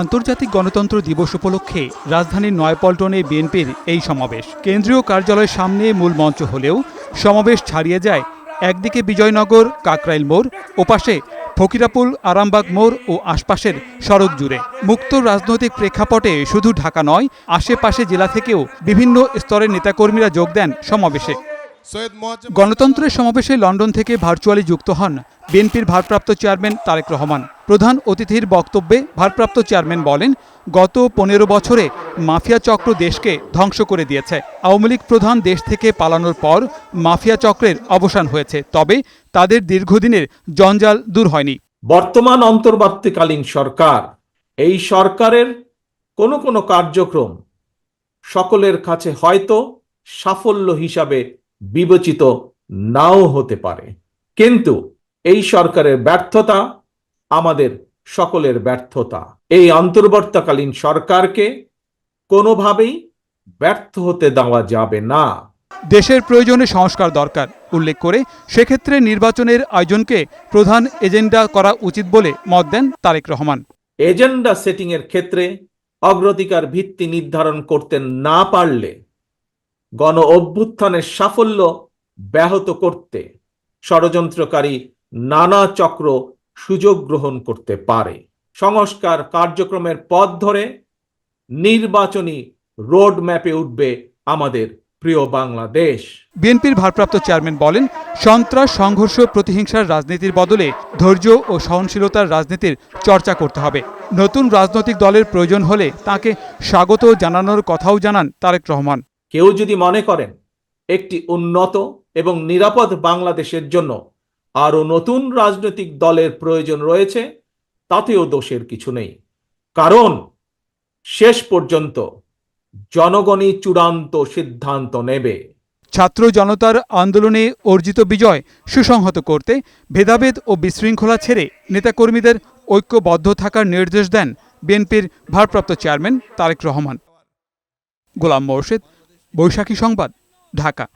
আন্তর্জাতিক গণতন্ত্র দিবস উপলক্ষে রাজধানীর নয়াপল্টনে বিএনপির এই সমাবেশ। কেন্দ্রীয় কার্যালয়ের সামনে মূল মঞ্চ হলেও সমাবেশ ছাড়িয়ে যায় একদিকে বিজয়নগর, কাকরাইল মোড়, ওপাশে ফকিরাপুল, আরামবাগ মোড় ও আশপাশের সড়ক জুড়ে। মুক্ত রাজনৈতিক প্রেক্ষাপটে শুধু ঢাকা নয়, আশেপাশে জেলা থেকেও বিভিন্ন স্তরের নেতাকর্মীরা যোগ দেন সমাবেশে। গণতন্ত্রের সমাবেশে লন্ডন থেকে ভার্চুয়ালি যুক্ত হন বিএনপির ভারপ্রাপ্ত চেয়ারম্যান তারেক রহমান। প্রধান অতিথির বক্তব্যে ভারপ্রাপ্ত চেয়ারম্যান বলেন গত পনেরো বছরে মাফিয়া চক্র দেশকে ধ্বংস করে দিয়েছে। আওয়ামী লীগ প্রধান দেশ থেকে পালানোর পর মাফিয়া চক্রের অবসান হয়েছে। তবে তাদের দীর্ঘদিনের জঞ্জাল দূর হয়নি। বর্তমান অন্তর্বর্তীকালীন সরকার এই সরকারের কোনো কোনো কার্যক্রম সকলের কাছে হয়তো সাফল্য হিসাবে বিবেচিত নাও হতে পারে। কিন্তু এই সরকারের ব্যর্থতা আমাদের সকলের ব্যর্থতা। এই অন্তর্বর্তীকালীন সরকারকে কোনোভাবেই ব্যর্থ হতে দেওয়া যাবে না। দেশের প্রয়োজনে সংস্কার দরকার উল্লেখ করে সেক্ষেত্রে নির্বাচনের আয়োজনকে প্রধান এজেন্ডা করা উচিত বলে মত দেন তারেক রহমান। এজেন্ডা সেটিং এর ক্ষেত্রে অগ্রাধিকার ভিত্তি নির্ধারণ করতে না পারলে গণ অভ্যুত্থানের সাফল্য ব্যাহত করতে ষড়যন্ত্রকারী নানা চক্র সুযোগ গ্রহণ করতে পারে। সংস্কার কার্যক্রমের পথ ধরে নির্বাচনী রোড ম্যাপে উঠবে আমাদের প্রিয় বাংলাদেশ। বিএনপির ভারপ্রাপ্ত চেয়ারম্যান বলেন, সন্ত্রাস, সংঘর্ষ, প্রতিহিংসার রাজনীতির বদলে ধৈর্য ও সহনশীলতার রাজনীতির চর্চা করতে হবে। নতুন রাজনৈতিক দলের প্রয়োজন হলে তাকে স্বাগত জানানোর কথাও জানান তারেক রহমান। কেউ যদি মনে করেন একটি উন্নত এবং নিরাপদ বাংলাদেশের জন্য আরও নতুন রাজনৈতিক দলের প্রয়োজন রয়েছে, তাতেও দোষের কিছু নেই। কারণ শেষ পর্যন্ত জনগণই চূড়ান্ত সিদ্ধান্ত নেবে। ছাত্র জনতার আন্দোলনে অর্জিত বিজয় সুসংহত করতে ভেদাভেদ ও বিশৃঙ্খলা ছেড়ে নেতাকর্মীদের ঐক্যবদ্ধ থাকার নির্দেশ দেন বিএনপির ভারপ্রাপ্ত চেয়ারম্যান তারেক রহমান। গোলাম মোর্শেদ বৈশাখী সংবাদ ঢাকা।